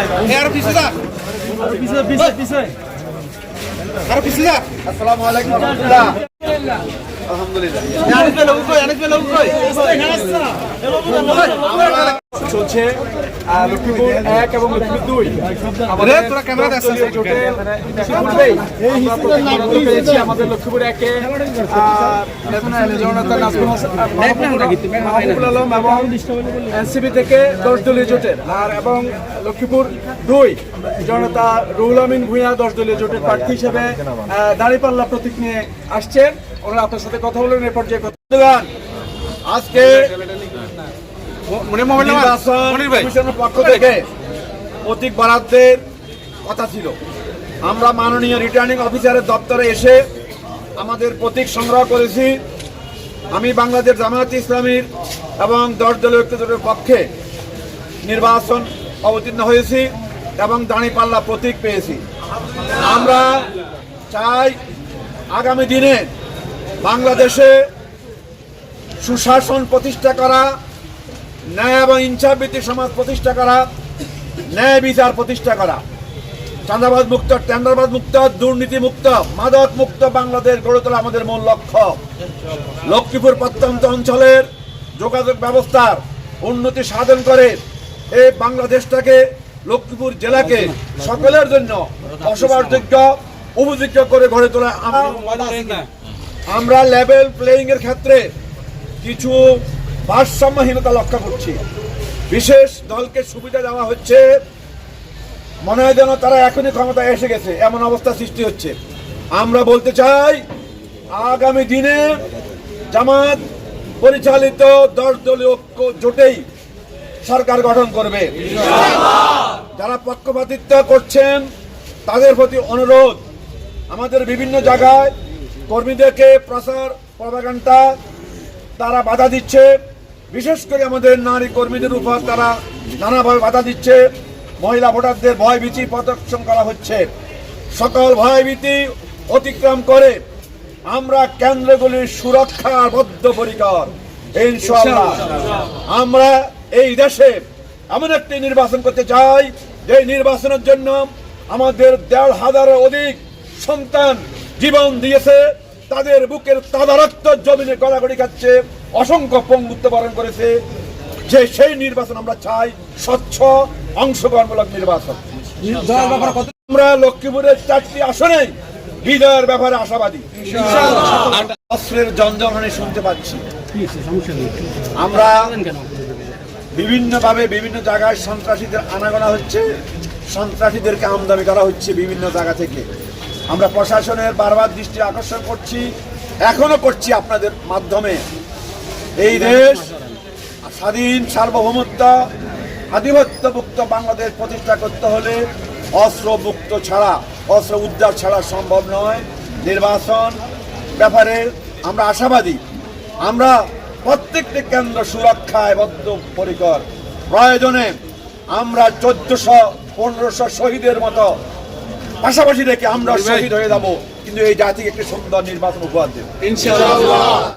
আরও পিছিয়ে যা। আরও পিছিয়ে যা। আসসালামু আলাইকুম রাহমাতুল্লাহ। আলহামদুলিল্লাহ। আহ, লক্ষ্মীপুর এক এবং লক্ষ্মীপুর দুই রে, তোরা ক্যামেরা দেখ দলীয় জোটে আমাদের লক্ষ্মীপুর একে আহ, জননেতা নাজমুল হাসান, আহ, মাহবুবুল- মাহবুবুল আলম এবং এনসিপি থেকে দশ দলীয় জোটের। আর এবং লক্ষ্মীপুর দুই জনতা রুহুল আমিন ভূঁইয়া দশ দলীয় জোটের প্রার্থী হিসেবে আহ, দাঁড়িপাল্লা প্রতীক নিয়ে আসছেন। ওনারা আপনার সাথে কথা বলবেন এ পর্যায়ে কথা আজকে পক্ষ থেকে প্রতীক বরাদ্দের কথা ছিল। আমরা মাননীয় রিটার্নিং অফিসারের দপ্তরে এসে আমাদের প্রতীক সংগ্রহ করেছি। আমি বাংলাদেশ জামায়াত ইসলামীর এবং দশ দলীয় ঐক্যজোটের পক্ষে নির্বাচন অবতীর্ণ হয়েছি এবং দাঁড়িপাল্লা প্রতীক পেয়েছি। আমরা চাই আগামী দিনে বাংলাদেশে সুশাসন প্রতিষ্ঠা করা ন্যায় এবং ইনসাফভিত্তিক সমাজ প্রতিষ্ঠা করা, ন্যায় বিচার প্রতিষ্ঠা করা। চাঁদাবাদ মুক্ত টেন্ডারবাদ মুক্ত, দুর্নীতি মুক্ত, মাদক মুক্ত বাংলাদেশ গড়ে তোলা আমাদের মূল লক্ষ্য। লক্ষ্মীপুর প্রত্যন্ত অঞ্চলের যোগাযোগ ব্যবস্থার উন্নতি সাধন করে এই বাংলাদেশটাকে লক্ষ্মীপুর জেলাকে সকলের জন্য বসবাসযোগ্য, উপযোগ্য করে গড়ে তোলা আমরা- লেভেল প্লেয়িং এর ক্ষেত্রে কিছু ভারসাম্যহীনতা লক্ষ্য করছি। বিশেষ দলকে সুবিধা দেওয়া হচ্ছে, মনে হয় যেন তারা এখনই ক্ষমতায় এসে গেছে, এমন অবস্থা সৃষ্টি হচ্ছে। আমরা বলতে চাই, আগামী দিনে জামাত পরিচালিত দশ দলীয় ঐক্য জোটেই সরকার গঠন করবে। যারা পক্ষপাতিত্ব করছেন, তাদের প্রতি অনুরোধ, আমাদের বিভিন্ন জায়গায় কর্মীদেরকে প্রচার প্রভাকাণ্ডা তারা বাধা দিচ্ছে। বিশেষ করে আমাদের নারী কর্মীদের উপর তারা নানাভাবে বাধা দিচ্ছে। মহিলা ভোটারদের ভয়ভীতি প্রদর্শন করা হচ্ছে। সকল ভয়ভীতি অতিক্রম করে আমরা কেন্দ্রগুলির সুরক্ষার বদ্ধপরিকর। ইনশাআল্লাহ। আমরা এই দেশে এমন একটি নির্বাচন করতে চাই, যে নির্বাচনের জন্য আমাদের দেড় হাজারের অধিক সন্তান জীবন দিয়েছে। তাদের বুকের তাদারক্ত জমিনে গড়াগড়ি খাচ্ছে অসংখ্য পঙ্গুত্ব বরণ করেছে। যে সেই নির্বাচন আমরা চাই স্বচ্ছ অংশগ্রহণমূলক নির্বাচন। আমরা লক্ষ্মীপুরের চারটি আসনে বিজয়ের ব্যাপারে আশাবাদী। অস্ত্রের জঞ্জমানি শুনতে পাচ্ছি। আমরা বিভিন্নভাবে বিভিন্ন জায়গায় সন্ত্রাসীদের আনাগোনা হচ্ছে সন্ত্রাসীদেরকে আমদানি করা হচ্ছে বিভিন্ন জায়গা থেকে। আমরা প্রশাসনের বারবার দৃষ্টি আকর্ষণ করছি, এখনও করছি আপনাদের মাধ্যমে। এই দেশ স্বাধীন সার্বভৌমত্ব, আধিপত্যমুক্ত বাংলাদেশ প্রতিষ্ঠা করতে হলে অস্ত্র মুক্ত ছাড়া, অস্ত্র উদ্ধার ছাড়া সম্ভব নয়। নির্বাচন ব্যাপারে আমরা আশাবাদী। আমরা প্রত্যেকটি কেন্দ্র সুরক্ষায় বদ্ধ পরিকর। প্রয়োজনে আমরা চোদ্দশো, পনেরোশো শহীদের মতো পাশাপাশি রেখে আমরা শহীদ হয়ে যাব। কিন্তু এই জাতিকে একটি সুন্দর নির্বাচন উপহার দেব। ইনশাআল্লাহ।